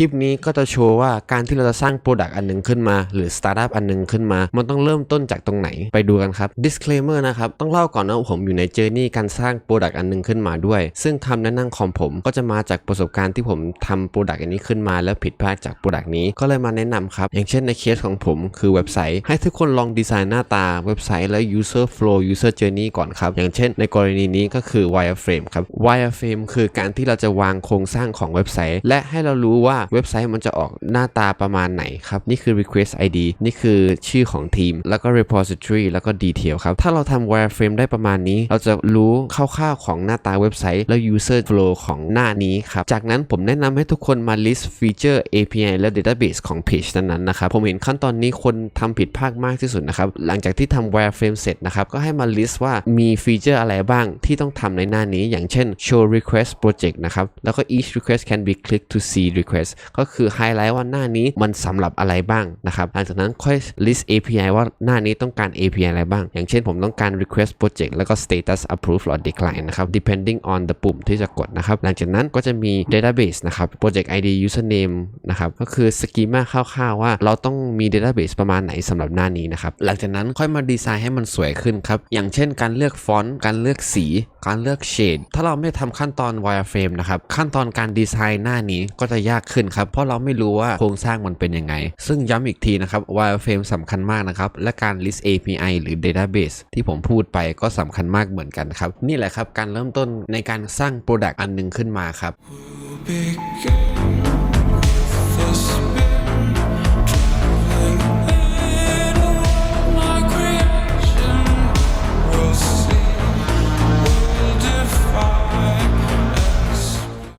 ลิปนี้ก็จะโชว์ว่าการที่เราจะสร้างโปรดักต์อันหนึงขึ้นมา หรือสตาร์ทอัพอันหนึงขึ้นมา มันต้องเริ่มต้นจากตรงไหนไปดูกันครับ disclaimer นะครับ ต้องเล่าก่อนนะผมอยู่ในเจอร์นี่การสร้างโปรดักต์อันหนึงขึ้นมาด้วย ซึ่งคำแนะนำของผมก็จะมาจากประสบการณ์ที่ผมทำโปรดักต์อันนี้ขึ้นมาแล้วผิดพลาดจากโปรดักต์นี้ก็เลยมาแนะนำครับ อย่างเช่นในเคสของผมคือเว็บไซต์ ให้ทุกคนลองดีไซน์หน้าตาเว็บไซต์และ user flow user journey ก่อนครับอย่างเช่น ในกรณีนี้ก็คือ wireframe ครับ wireframe คือการที่เราจะวางโครงสร้างของเว็บไซต์ และให้เรารู้ว่าเว็บไซต์มันจะออกหน้าตาประมาณไหนครับ นี่คือ request id นี่คือชื่อของทีม แล้วก็ repository แล้วก็ detail ครับ ถ้าเราทำ wireframe ได้ประมาณนี้ เราจะรู้คร่าวๆของหน้าตาเว็บไซต์ และ user flow ของหน้านี้ครับ จากนั้นผมแนะนำให้ทุกคนมา list feature API และ database ของ page นั้นๆนะครับ ผมเห็นขั้นตอนนี้คนทำผิดพลาดมากที่สุดนะครับ หลังจากที่ทำ wireframe เสร็จนะครับ ก็ให้มา list ว่ามีฟีเจอร์อะไรบ้างที่ต้องทำในหน้านี้ อย่างเช่น show request project นะครับ แล้วก็ each request can be clicked to see request ก็คือ highlight ว่าหน้านี้มันสำหรับอะไรบ้างนะครับหลังจากนั้นค่อย list API ว่าหน้านี้ต้องการ API อะไรบ้าง อย่างเช่นผมต้องการ request project แล้วก็ status approve or decline นะครับ depending on the ปุ่มที่จะกดนะครับ หลังจากนั้นก็จะมี database นะครับ project ID username นะครับก็คือ schema คร่าวๆว่าเราต้องมี database ประมาณไหนสำหรับหน้านี้นะครับหลังจากนั้นค่อยมาดีไซน์ให้มันสวยขึ้นครับอย่างเช่นการเลือกฟอนต์การเลือกสีการเลือกเฉดถ้าเราไม่ทำขั้นตอน wireframe นะครับขั้นตอนการดีไซน์หน้านี้ก็จะยากขึ้นครับ เพราะเราไม่รู้ว่าโครงสร้างมันเป็นยังไง ซึ่งย้ำอีกทีนะครับ wireframe สำคัญมากนะครับ และการ list API หรือ database ที่ผมพูดไปก็สำคัญมากเหมือนกันครับ นี่แหละครับ การเริ่มต้นในการสร้าง product อันหนึงขึ้นมาครับ we'll